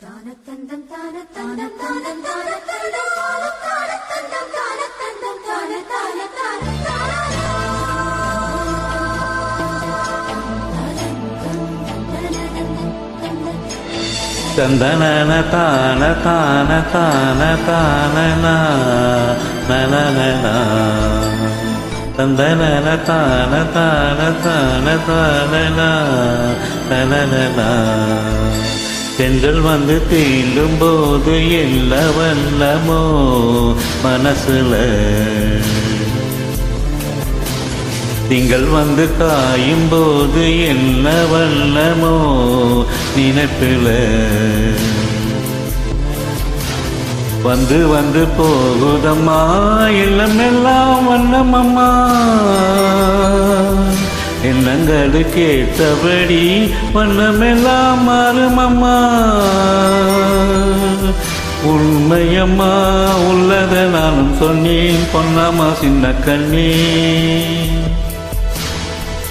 தானத்தந்தம் தானத்தந்தம் தானத்தான தந்தம் தானத்தான தந்தம் தானத்தந்தம் தானத்தான தான தந்தனன தான தென்றல் வந்து தீண்டும் போது எல்லா வல்லமோ மனசுல? திங்கள் வந்து காயும் போது என்ன வல்லமோ நினைப்பில? வந்து வந்து போகுதம்மா எல்லாம் எல்லாம் வண்ணமம்மா எண்ணங்களுக்கு ஏற்றபடி வண்ணமெல்லாம் மாறுமம்மா உண்மையம்மா உள்ளதை நானும் சொன்னேன் பொன்னம்மா சின்ன கண்ணே.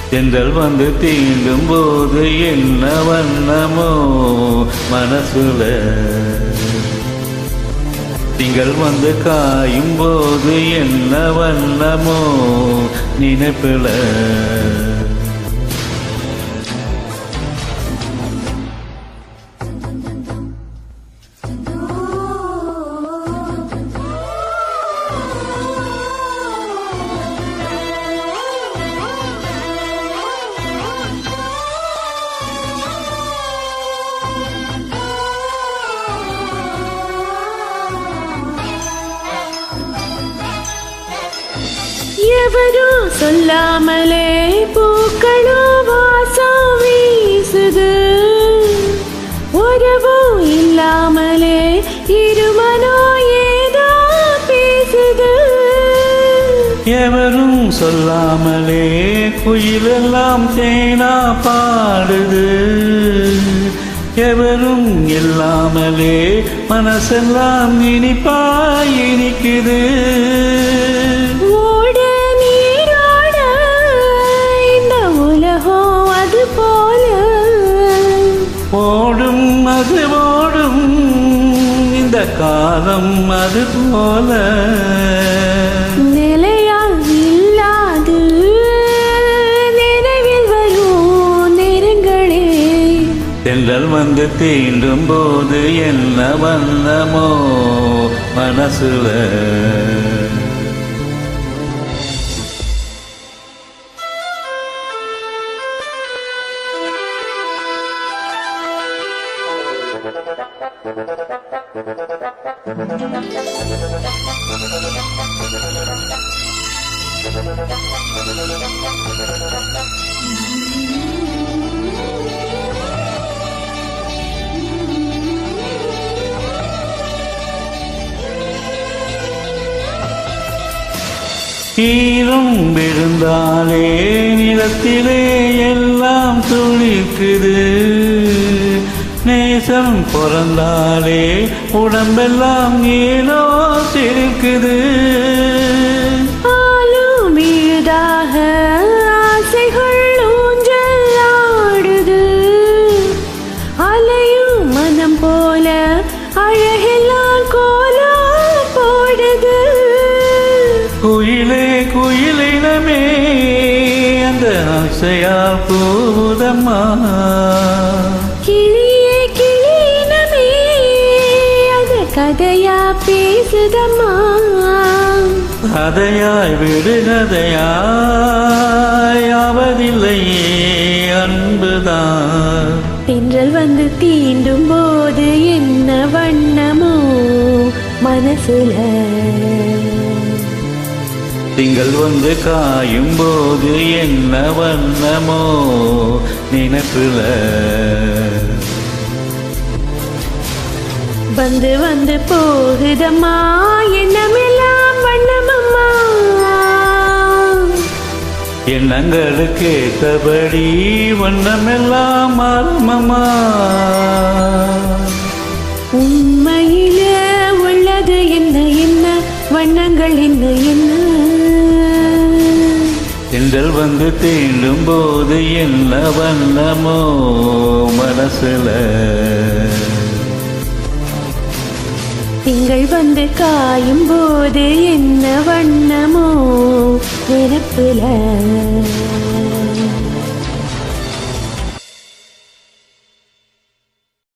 தென்றல் வந்து தீண்டும் போது என்ன வண்ணமோ மனசுல. திங்கள் வந்து காயும் போது என்ன வண்ணமோ நினைப்பில. எவரோ சொல்லாமலே பூக்களோ வாசம் வீசுது. உறவோ இல்லாமலே இருமனோ ஏதோ பேசுது. எவரும் சொல்லாமலே குயிலெல்லாம் தேனா பாடுது. எவரும் இல்லாமலே மனசெல்லாம் இனிப்பாய் இனிக்குது. ஓடும் அது ஓடும். இந்த காலம் அது போல. நிலையா இல்லாது நினைவில் வரும் நேரங்களே. தென்றல் வந்து தீண்டும் போது என்ன வண்ணமோ மனசுல. ஈரும் விழுந்தாலே நிலத்திலே எல்லாம் துளிக்குது நேசம் பிறந்தாலே உடம்பெல்லாம் ஏனோ போடுது. குயிலே குயிலினமே அந்த ஆசையால் போதம்மா. கிளியே கதையா பேசுதம்மா. கதையாய் விடுகதையாய் ஆவதில்லையே அன்புதான். தென்றல் வந்து தீண்டும் போது என்ன வண்ணமோ மனசுல. திங்கள் வந்து காயும் போது என்ன வண்ணமோ நினைப்புல. வந்து வந்து போகுதம்மா. எண்ணமெல்லாம் வண்ணமம்மா. எண்ணங்களுக்கு ஏற்றபடி வண்ணமெல்லாம் மாறுமம்மா உண்மையில உள்ளது என்ன என்ன? வண்ணங்கள் என்ன என்ன? தென்றல் வந்து தீண்டும் போது என்ன வண்ணமோ மனசுல. திங்கள் வந்து காயும் போது என்ன வண்ணமோ நிரப்புல.